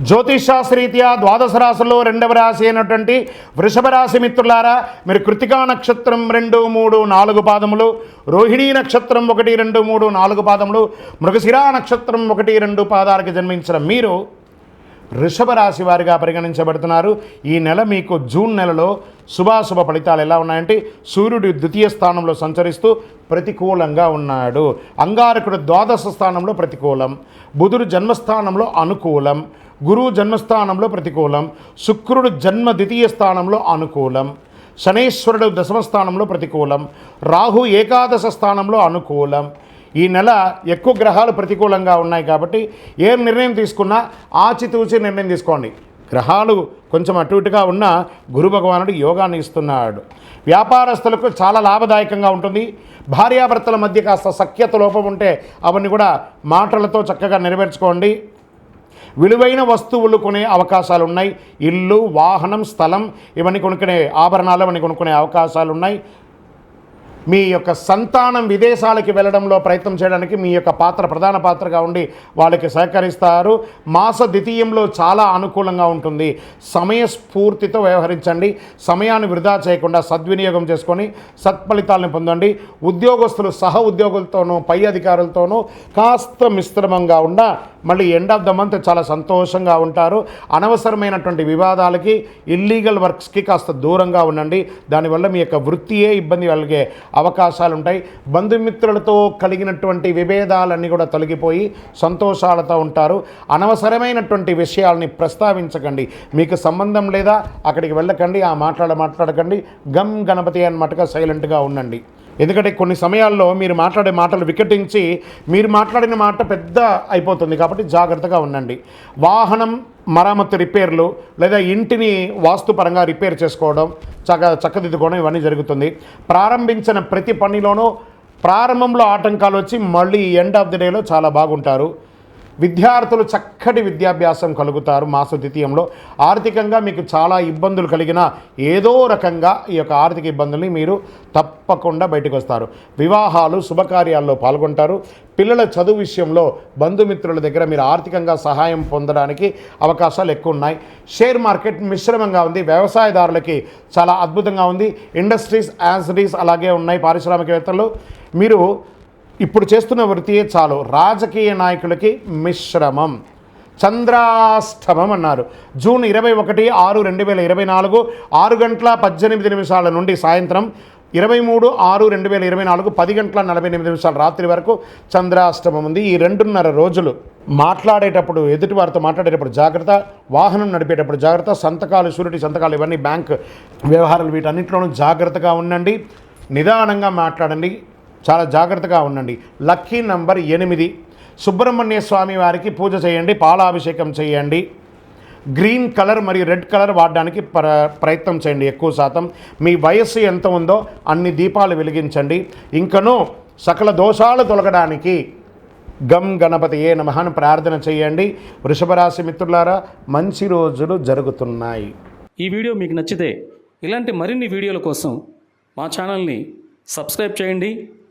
జ్యోతిష్శాస్త్రీత్యా ద్వాదశ రాశుల్లో రెండవ రాశి అయినటువంటి వృషభ రాశి మిత్రులారా మీరు కృతికా నక్షత్రం రెండు మూడు నాలుగు పాదములు రోహిణీ నక్షత్రం ఒకటి రెండు మూడు నాలుగు పాదములు మృగశిరా నక్షత్రం ఒకటి రెండు పాదాలకు జన్మించిన మీరు వృషభ రాశి వారిగా పరిగణించబడుతున్నారు. ఈ నెల మీకు జూన్ నెలలో శుభాశుభ ఫలితాలు ఎలా ఉన్నాయంటే సూర్యుడు ద్వితీయ స్థానంలో సంచరిస్తూ ప్రతికూలంగా ఉన్నాడు. అంగారకుడు ద్వాదశ స్థానంలో ప్రతికూలం. బుధుడు జన్మస్థానంలో అనుకూలం. గురువు జన్మస్థానంలో ప్రతికూలం. శుక్రుడు జన్మ ద్వితీయ స్థానంలో అనుకూలం. శనేశ్వరుడు దశమ స్థానంలో ప్రతికూలం. రాహు ఏకాదశ స్థానంలో అనుకూలం. ఈ నెల ఎక్కువ గ్రహాలు ప్రతికూలంగా ఉన్నాయి కాబట్టి ఏ నిర్ణయం తీసుకున్నా ఆచితూచి నిర్ణయం తీసుకోండి. గ్రహాలు కొంచెం అటు ఇటుగా ఉన్న గురు భగవానుడు యోగాన్ని ఇస్తున్నాడు. వ్యాపారస్తులకు చాలా లాభదాయకంగా ఉంటుంది. భార్యాభర్తల మధ్య కాస్త సఖ్యత లోపం ఉంటే అవన్నీ కూడా మాటలతో చక్కగా నెరవేర్చుకోండి. విలువైన వస్తువులు కొనే అవకాశాలు ఉన్నాయి. ఇల్లు వాహనం స్థలం ఇవన్నీ కొనుక్కునే ఆభరణాలు ఇవన్నీ కొనుక్కునే అవకాశాలు ఉన్నాయి. మీ యొక్క సంతానం విదేశాలకి వెళ్ళడంలో ప్రయత్నం చేయడానికి మీ యొక్క పాత్ర ప్రధాన పాత్రగా ఉండి వాళ్ళకి సహకరిస్తారు. మాస ద్వితీయంలో చాలా అనుకూలంగా ఉంటుంది. సమయస్ఫూర్తితో వ్యవహరించండి. సమయాన్ని వృధా చేయకుండా సద్వినియోగం చేసుకొని సత్ఫలితాలను పొందండి. ఉద్యోగస్తులు సహ ఉద్యోగులతోనూ పై అధికారులతోనూ కాస్త మిశ్రమంగా ఉన్న మళ్ళీ ఎండ్ ఆఫ్ ద మంత్ చాలా సంతోషంగా ఉంటారు. అనవసరమైనటువంటి వివాదాలకి ఇల్లీగల్ వర్క్స్కి కాస్త దూరంగా ఉండండి. దానివల్ల మీ యొక్క వృత్తియే ఇబ్బంది కలిగే అవకాశాలు ఉంటాయి బంధుమిత్రులతో కలిగినటువంటి విభేదాలన్నీ కూడా తొలగిపోయి సంతోషాలతో ఉంటారు. అనవసరమైనటువంటి విషయాల్ని ప్రస్తావించకండి. మీకు సంబంధం లేదా అక్కడికి వెళ్ళకండి. ఆ మాట్లాడ మాట్లాడకండి. గమ్ గణపతి అన్నమాటగా సైలెంట్గా ఉండండి. ఎందుకంటే కొన్ని సమయాల్లో మీరు మాట్లాడే మాటలు వికటించి మీరు మాట్లాడిన మాట పెద్ద అయిపోతుంది కాబట్టి జాగ్రత్తగా ఉండండి. వాహనం మరామత్తు రిపేర్లు లేదా ఇంటిని వాస్తుపరంగా రిపేర్ చేసుకోవడం చక్క చక్కదిద్దుకోవడం ఇవన్నీ జరుగుతుంది. ప్రారంభించిన ప్రతి పనిలోనూ ప్రారంభంలో ఆటంకాలు వచ్చి మళ్ళీ ఎండ్ ఆఫ్ ది డేలో చాలా బాగుంటారు. విద్యార్థులు చక్కటి విద్యాభ్యాసం కలుగుతారు మాస ద్వితీయంలో. ఆర్థికంగా మీకు చాలా ఇబ్బందులు కలిగిన ఏదో రకంగా ఈ యొక్క ఆర్థిక ఇబ్బందుల్ని మీరు తప్పకుండా బయటకు వస్తారు వివాహాలు శుభకార్యాల్లో పాల్గొంటారు. పిల్లల చదువు విషయంలో బంధుమిత్రుల దగ్గర మీరు ఆర్థికంగా సహాయం పొందడానికి అవకాశాలు ఎక్కువ ఉన్నాయి షేర్ మార్కెట్ మిశ్రమంగా ఉంది. వ్యవసాయదారులకి చాలా అద్భుతంగా ఉంది. ఇండస్ట్రీస్ యాన్సరీస్ అలాగే ఉన్నాయి. పారిశ్రామికవేత్తలు. మీరు ఇప్పుడు చేస్తున్న వృత్తియే చాలు. రాజకీయ నాయకులకి మిశ్రమం. చంద్రాష్టమం అన్నారు. జూన్ ఇరవై ఒకటి ఆరు రెండు వేల ఇరవై నాలుగు ఆరు గంటల పద్దెనిమిది నిమిషాల నుండి సాయంత్రం ఇరవై మూడు ఆరు రెండు వేల ఇరవై నాలుగు పది గంటల నలభై ఎనిమిది నిమిషాల రాత్రి వరకు చంద్రాష్టమం ఉంది. ఈ రెండున్నర రోజులు మాట్లాడేటప్పుడు ఎదుటి వారితో మాట్లాడేటప్పుడు జాగ్రత్త వాహనం నడిపేటప్పుడు జాగ్రత్త సంతకాలు షూరిటీ సంతకాలు ఇవన్నీ బ్యాంక్ వ్యవహారాలు వీటన్నింటిలోనూ జాగ్రత్తగా ఉండండి. నిదానంగా మాట్లాడండి. చాలా జాగ్రత్తగా ఉండండి. లక్కీ నంబర్ ఎనిమిది. సుబ్రహ్మణ్య స్వామి వారికి పూజ చేయండి పాలాభిషేకం చేయండి. గ్రీన్ కలర్ మరియు రెడ్ కలర్ వాడడానికి ప్ర ప్రయత్నం చేయండి ఎక్కువ శాతం. మీ వయస్సు ఎంత ఉందో అన్ని దీపాలు వెలిగించండి. ఇంకనూ సకల దోషాలు తొలగడానికి గం గణపతి ఏ నమహాను ప్రార్థన చేయండి. వృషభరాశి మిత్రులారా మంచి రోజులు జరుగుతున్నాయి. ఈ వీడియో మీకు నచ్చితే ఇలాంటి మరిన్ని వీడియోల కోసం మా ఛానల్ని సబ్స్క్రైబ్ చేయండి.